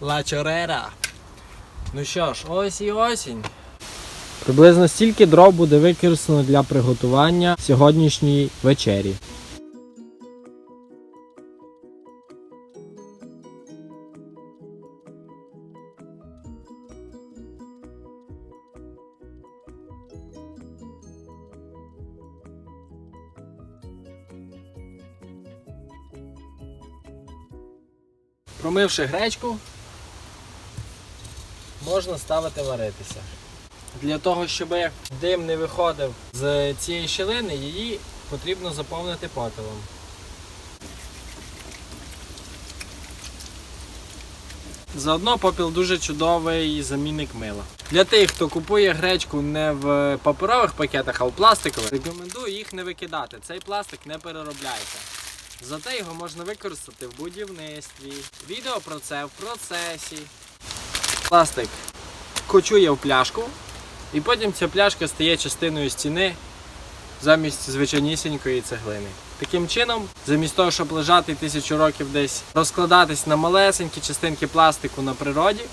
Ла Чорера. Ну що ж, ось і осінь. Приблизно стільки дров буде використано для приготування сьогоднішньої вечері. Промивши гречку, можна ставити варитися. Для того, щоб дим не виходив з цієї щілини, її потрібно заповнити попелом. Заодно попіл дуже чудовий замінник мила. Для тих, хто купує гречку не в паперових пакетах, а в пластикових, рекомендую їх не викидати. Цей пластик не переробляється. Зате його можна використати в будівництві. Відео про це в процесі. Пластик кочує в пляшку, і потім ця пляшка стає частиною стіни замість звичайнісінької цеглини. Таким чином, замість того, щоб лежати тисячу років десь розкладатись на малесенькі частинки пластику на природі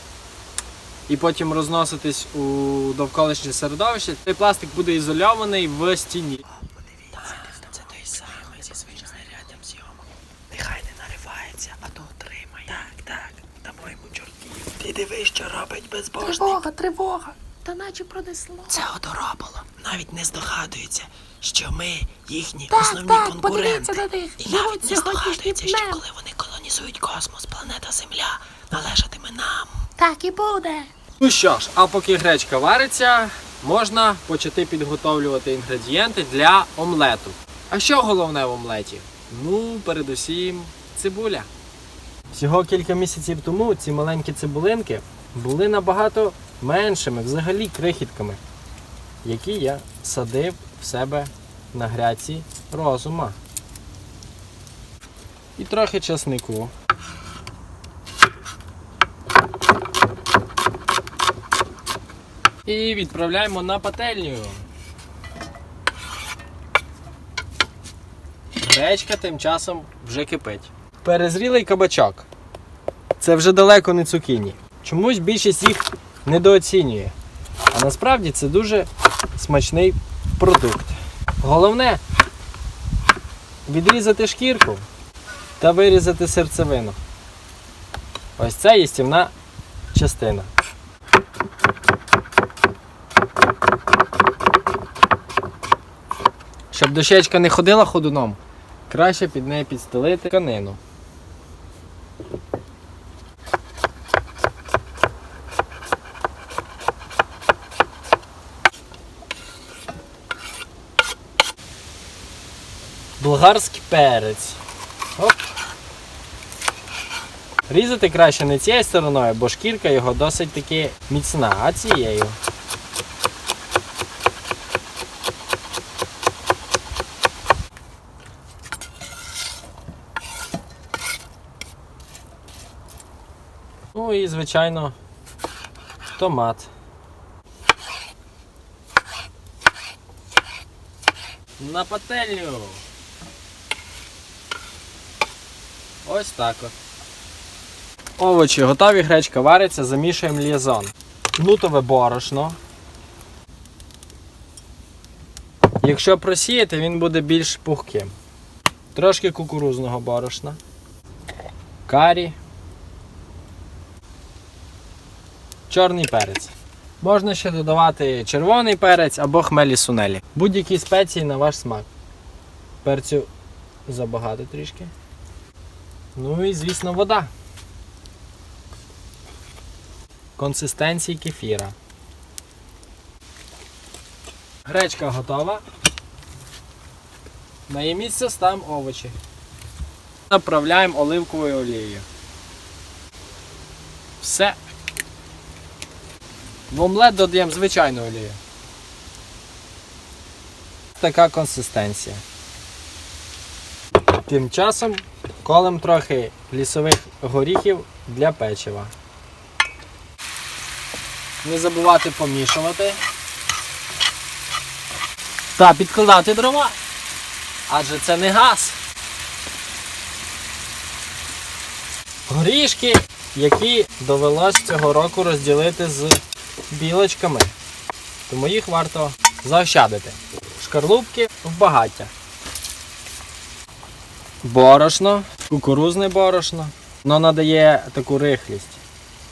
і потім розноситись у довколишнє середовище, цей пластик буде ізольований в стіні. Диви, що робить безбожник. Тривога, тривога. Та наче пронесло. Це одоробило. Навіть не здогадується, що ми їхні Так, основні так, конкуренти. подивіться на них. І навіть не здогадується, що коли вони колонізують космос, планета Земля належатиме нам. Так і буде. Ну що ж, а поки гречка вариться, можна почати підготовлювати інгредієнти для омлету. А що головне в омлеті? Ну, передусім, цибуля. Всього кілька місяців тому ці маленькі цибулинки були набагато меншими, взагалі крихітками, які я садив в себе на гряці розума. І трохи часнику. І відправляємо на пательню. Гречка тим часом вже кипить. Перезрілий кабачок. Це вже далеко не цукіні. Чомусь більшість їх недооцінює. А насправді це дуже смачний продукт. Головне відрізати шкірку та вирізати серцевину. Ось це їстівна частина. Щоб дощечка не ходила ходуном, краще під неї підстелити тканину. Болгарський перець. Оп. Різати краще не цією стороною, бо шкірка його досить таки міцна, а цією. Ну і, звичайно, томат. На пательню. Ось так от. Овочі готові, гречка вариться, замішуємо лізон. Нутове борошно. Якщо просіяти, він буде більш пухким. Трошки кукурузного борошна. Карі. Чорний перець. Можна ще додавати червоний перець або хмелі сунелі. Будь-які спеції на ваш смак. Перцю забагато трішки. Ну і, звісно, вода. Консистенції кефіра. Гречка готова. На її місце ставимо овочі. Заправляємо оливковою олією. Все. В омлет додаємо звичайну олію. Така консистенція. Тим часом колем трохи лісових горіхів для печива. Не забувати помішувати. Та підкладати дрова. Адже це не газ. Горішки які довелось цього року розділити з білочками. Тому їх варто заощадити. Шкарлупки в багаття. Борошно, кукурузне борошно. Воно надає таку рихлість.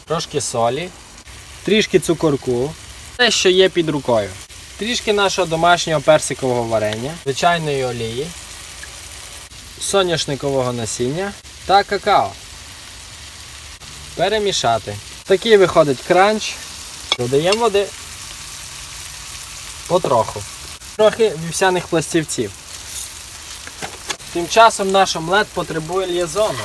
Трошки солі, трішки цукорку, те, що є під рукою. Трішки нашого домашнього персикового варення, звичайної олії, соняшникового насіння та какао. Перемішати. Такий виходить кранч. Додаємо води. Потроху. Трохи вівсяних пластівців. Тим часом наш омлет потребує л'єзону.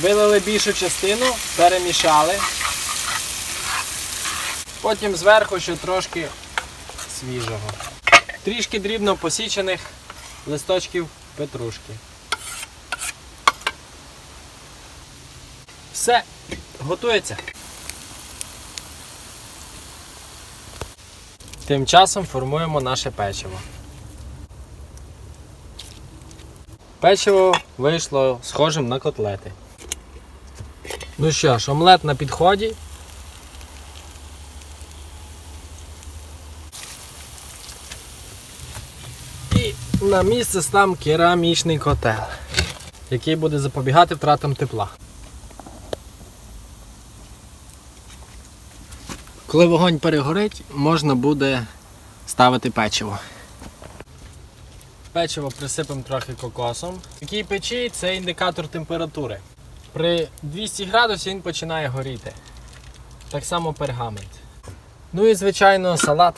Вилили більшу частину, перемішали. Потім зверху ще трошки свіжого. Трішки дрібно посічених листочків петрушки. Все, готується. Тим часом формуємо наше печиво. Печиво вийшло схожим на котлети. Ну що ж, омлет на підході. І на місце став керамічний котел, який буде запобігати втратам тепла. Коли вогонь перегорить, можна буде ставити печиво. Печиво присипемо трохи кокосом. Такій печі це індикатор температури. При 200 градусів він починає горіти. Так само пергамент. Ну і звичайно салат.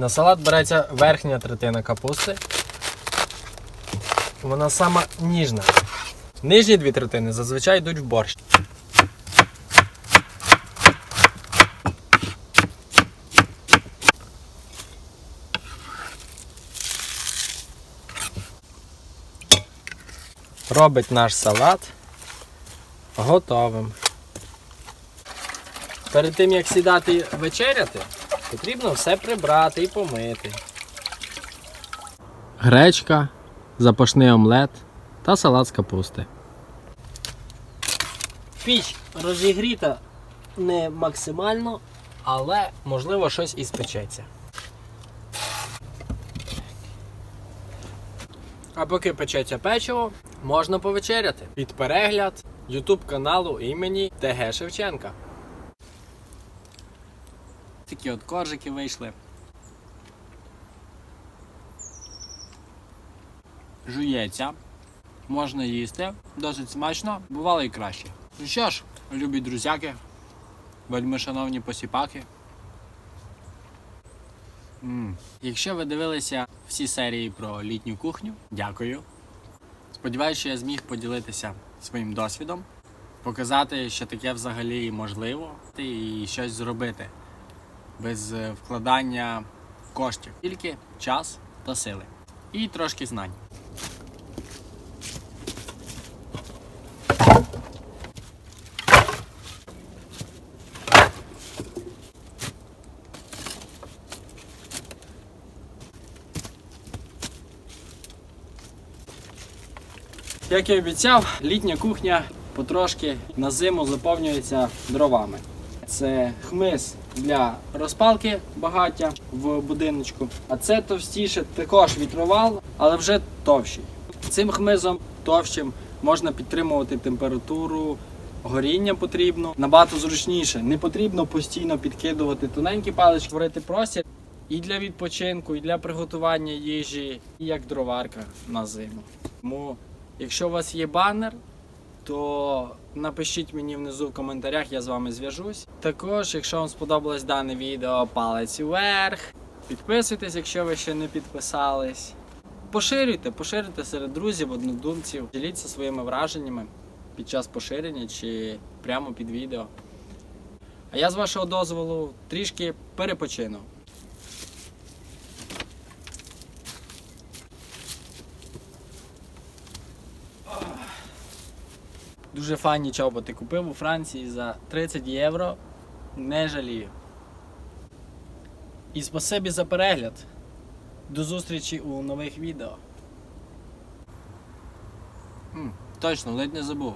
На салат береться верхня третина капусти. Вона сама ніжна. Нижні дві третини зазвичай йдуть в борщ. Робить наш салат готовим. Перед тим як сідати вечеряти, потрібно все прибрати і помити. Гречка, запашний омлет та салат з капусти. Піч розігріта не максимально, але можливо щось і спечеться. А поки печеться печиво, можна повечеряти під перегляд YouTube каналу імені ТГ Шевченка. Такі от коржики вийшли. Жується. Можна їсти. Досить смачно, бувало і краще. Ну що ж, любі друзяки, вельми шановні посіпаки. м Якщо ви дивилися всі серії про літню кухню, дякую. Сподіваюся, що я зміг поділитися своїм досвідом, показати, що таке взагалі можливо, і щось зробити без е, вкладання коштів, тільки час та сили. І трошки знань. Як і обіцяв, літня кухня потрошки на зиму заповнюється дровами. Це хмиз для розпалки багаття в будиночку. А це товстіше також вітровал, але вже товщий. Цим хмизом товщим можна підтримувати температуру. Горіння потрібно набагато зручніше. Не потрібно постійно підкидувати тоненькі палички, створити простір і для відпочинку, і для приготування їжі, і як дроварка на зиму. Тому, якщо у вас є банер, то напишіть мені внизу в коментарях, я з вами зв'яжусь. Також, якщо вам сподобалось дане відео, палець вверх. Підписуйтесь, якщо ви ще не підписались. Поширюйте, поширюйте серед друзів, однодумців. Діліться своїми враженнями під час поширення чи прямо під відео. А я з вашого дозволу трішки перепочину. Дуже файні чоботи купив у Франції за 30 євро. Не жалію. І спасибі за перегляд. До зустрічі у нових відео. М, точно, ледь не забув.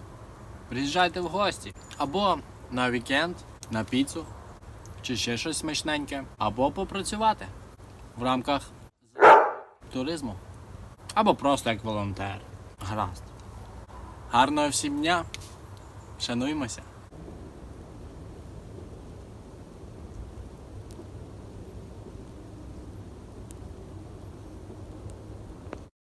Приїжджайте в гості. Або на вікенд, на піцу, чи ще щось смачненьке, або попрацювати в рамках туризму. Або просто як волонтер. Гаразд. Гарного всім дня. Шануймося.